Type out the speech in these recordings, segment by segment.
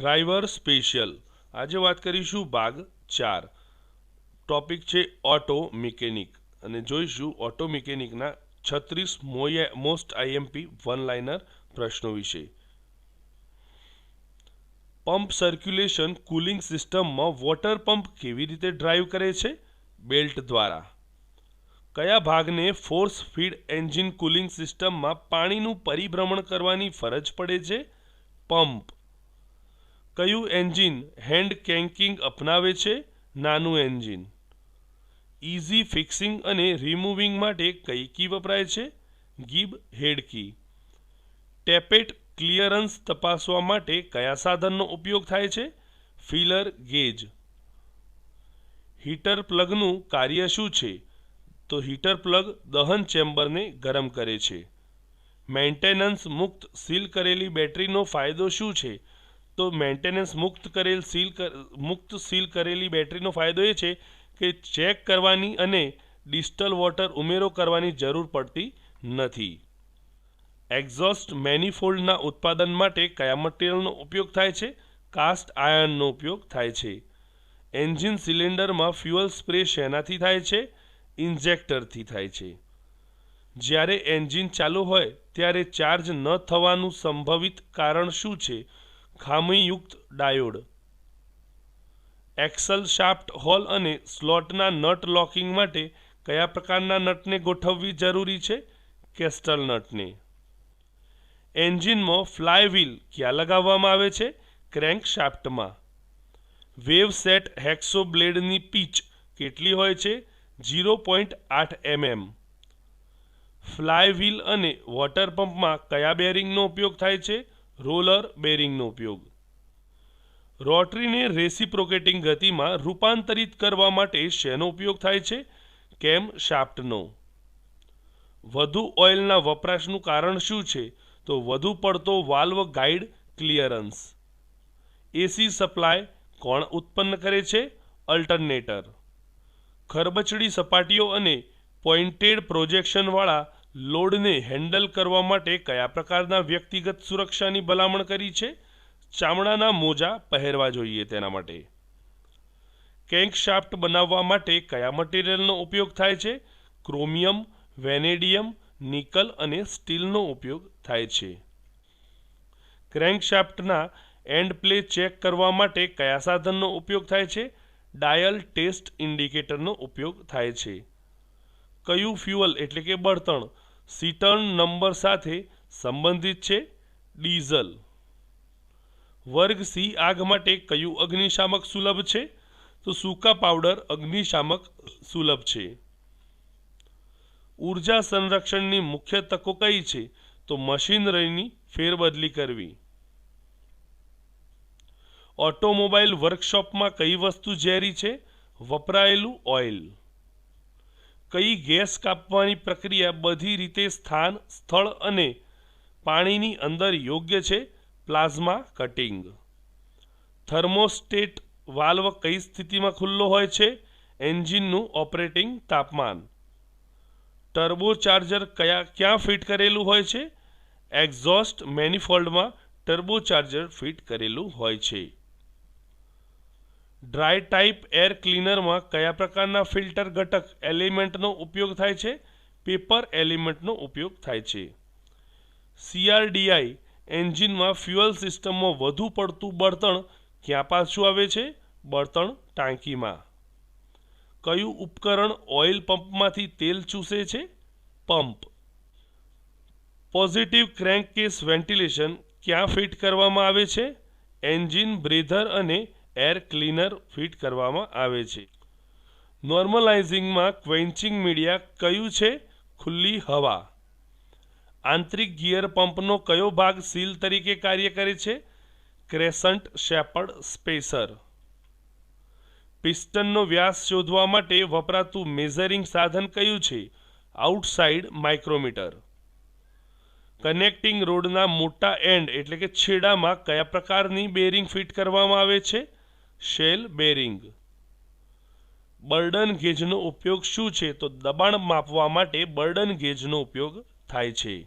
Driver special. આજે વાત કરીશું ભાગ ચાર. ટોપિક છે ઓટો મિકેનિક. અને જોઈશું ઓટો મિકેનિકના છત્રીસ મોસ્ટ આઈએમપી વન લાઇનર પ્રશ્નો વિશે. પંપ સર્ક્યુલેશન કુલિંગ સિસ્ટમમાં વોટર પંપ કેવી રીતે ડ્રાઈવ કરે છે? બેલ્ટ દ્વારા. કયા ભાગને ફોર્સ ફીડ એન્જિન કુલિંગ સિસ્ટમમાં પાણીનું પરિભ્રમણ કરવાની ફરજ પડે છે? પંપ. કયું એન્જિન હેન્ડ કેન્કિંગ અપનાવે છે? નાનું એન્જિન. ઇઝી ફિક્સિંગ અને રિમૂવિંગ માટે કઈ કી વપરાય છે? ગીબ હેડ કી. ટેપેટ ક્લિયરન્સ તપાસવા માટે કયા સાધનનો ઉપયોગ થાય છે? Filler gauge. હીટર પ્લગનું કાર્ય શું છે? તો હીટર પ્લગ દહન ચેમ્બરને ગરમ કરે છે. મેન્ટેનન્સ મુક્ત સીલ કરેલી બેટરીનો ફાયદો શું છે? તો મેન્ટેનન્સ મુક્ત કરેલ સીલ મુક્ત સીલ કરેલી બેટરીનો ફાયદો એ છે કે ચેક કરવાની અને ડિસ્ટલ વોટર ઉમેરો કરવાની જરૂર પડતી નથી. એક્ઝોસ્ટ મેનિફોલ્ડના ઉત્પાદન માટે કયા મટીરિયલનો ઉપયોગ થાય છે? કાસ્ટ આયર્નનો ઉપયોગ થાય છે. એન્જિન સિલિન્ડરમાં ફ્યુઅલ સ્પ્રે શેનાથી થાય છે? ઇન્જેક્ટરથી થાય છે. જ્યારે એન્જિન ચાલુ હોય, ત્યારે ચાર્જ ન થવાનું સંભવિત કારણ શું છે? ખામીયુક્ત ડાયોડ. એક્સલ શાફ્ટ હોલ અને સ્લોટના નટ લોકિંગ માટે કયા પ્રકારના નટને ગોઠવવી જરૂરી છે? કેસ્ટલ નટને. એન્જિનમાં ફ્લાય વ્હીલ ક્યાં લગાવવામાં આવે છે? ક્રેન્ક શાફ્ટમાં. વેવ સેટ હેક્સો બ્લેડની પીચ કેટલી હોય છે? ઝીરો પોઈન્ટ આઠ એમએમ. ફ્લાય વ્હીલ અને વોટર પંપમાં કયા બેરિંગનો ઉપયોગ થાય છે? રોલર બેરિંગનો ઉપયોગ. રોટરીને રેસિપ્રોકેટિંગ ગતિમાં રૂપાંતરિત કરવા માટે શેનો ઉપયોગ થાય છે? કેમ શાફ્ટનો? વધુ ઓઇલના વપરાશનું કારણ શું છે? તો વધુ પડતો valve guide clearance. AC supply કોણ ઉત્પન્ન કરે છે? અલ્ટરનેટર. ખરબચડી સપાટીઓ અને પોઇન્ટેડ પ્રોજેક્શનવાળા લોડને હેન્ડલ કરવા માટે કયા પ્રકારના વ્યક્તિગત સુરક્ષાની ભલામણ કરી છે? ચામડાના મોજા પહેરવા જોઈએ તેના માટે. કેન્કશાફ્ટ બનાવવા માટે કયા મટીરિયલનો ઉપયોગ થાય છે? ક્રોમિયમ, વેનેડિયમ, નિકલ અને સ્ટીલનો ઉપયોગ થાય છે. ક્રેન્કશાફ્ટના એન્ડ પ્લે ચેક કરવા માટે કયા સાધનનો ઉપયોગ થાય છે? ડાયલ ટેસ્ટ ઇન્ડિકેટરનો ઉપયોગ થાય છે. કયું ફ્યુઅલ એટલે કે બળતણ? સીટર્ન નંબર સાથે સંબંધિત છે ડીઝલ. વર્ગ સી આગ માટે કયું અગ્નિશામક સુલભ છે? તો સૂકા પાવડર અગ્નિશામક સુલભ છે. ઊર્જા સંરક્ષણની મુખ્ય તકો કઈ છે? તો મશીનરીની ફેરબદલી કરવી. ઓટોમોબાઈલ વર્કશોપમાં કઈ વસ્તુ ઝેરી છે? વપરાયેલું ઓઇલ. કઈ ગેસ કાપવાની પ્રક્રિયા બધી રીતે સ્થાન, સ્થળ અને પાણીની અંદર યોગ્ય છે? Plasma cutting. થર્મોસ્ટેટ વાલ્વ કઈ સ્થિતિમાં ખુલ્લો હોય છે? એન્જિનનું ઓપરેટિંગ તાપમાન. ટર્બોચાર્જર કયા, ક્યાં ફિટ કરેલું હોય છે? એક્ઝોસ્ટ મેનિફોલ્ડમાં ટર્બોચાર્જર ફિટ કરેલું હોય છે. ડ્રાય ટાઈપ એર ક્લીનરમાં કયા પ્રકારના ફિલ્ટર ઘટક એલિમેન્ટનો ઉપયોગ થાય છે? પેપર એલિમેન્ટનો ઉપયોગ થાય છે. સીઆરડીઆઈ એન્જિનમાં ફ્યુઅલ સિસ્ટમમાં વધુ પડતું બળતણ ક્યાં પાછું આવે છે? બળતણ ટાંકીમાં. કયું ઉપકરણ ઓઇલ પંપમાંથી તેલ ચૂસે છે? Pump. Positive crank case ventilation ક્યાં ફિટ કરવામાં આવે છે? એન્જિન, બ્રેધર અને એર ક્લીનર ફિટ કરવામાં આવે છે. નોર્મલાઇઝિંગમાં ક્વેન્ચિંગ મીડિયા કયું છે? ખુલ્લી હવા. આંતરિક ગિયર પંપનો કયો ભાગ સીલ તરીકે કાર્ય કરે છે? ક્રેસન્ટ શેપર્ડ સ્પેસર. પિસ્ટનનો વ્યાસ શોધવા માટે વપરાતું મેઝરિંગ સાધન કયું છે? Outside micrometer. કનેક્ટિંગ રોડના મોટા એન્ડ એટલે કે છેડામાં કયા પ્રકારની બેરિંગ ફિટ કરવામાં આવે છે? Shell bearing. બર્ડન ગેજનો ઉપયોગ શું છે? તો દબાણ માપવા માટે બર્ડન ગેજનો ઉપયોગ થાય છે.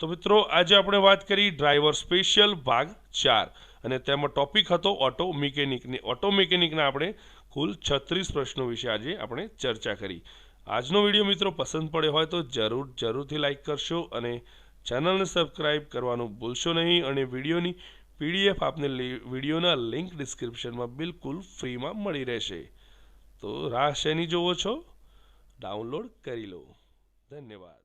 તો મિત્રો, આજે આપણે વાત કરી ડ્રાઈવર સ્પેશિયલ ભાગ ચાર. અને તેમાં ટોપિક હતો ઓટો મિકેનિકની. ઓટો મિકેનિકના આપણે કુલ છત્રીસ પ્રશ્નો વિશે આજે આપણે ચર્ચા કરી. આજનો વીડિયો મિત્રો પસંદ પડ્યો હોય તો જરૂર, જરૂરથી લાઈક કરશો અને ચેનલને સબસ્ક્રાઈબ કરવાનું ભૂલશો નહીં અને વિડીયોની પીડીએફ આપને વિડીયોના લિંક ડિસ્ક્રિપ્શનમાં બિલકુલ ફ્રીમાં મળી રહેશે. તો રાહ શેની જોવો છો, ડાઉનલોડ કરી લો. ધન્યવાદ.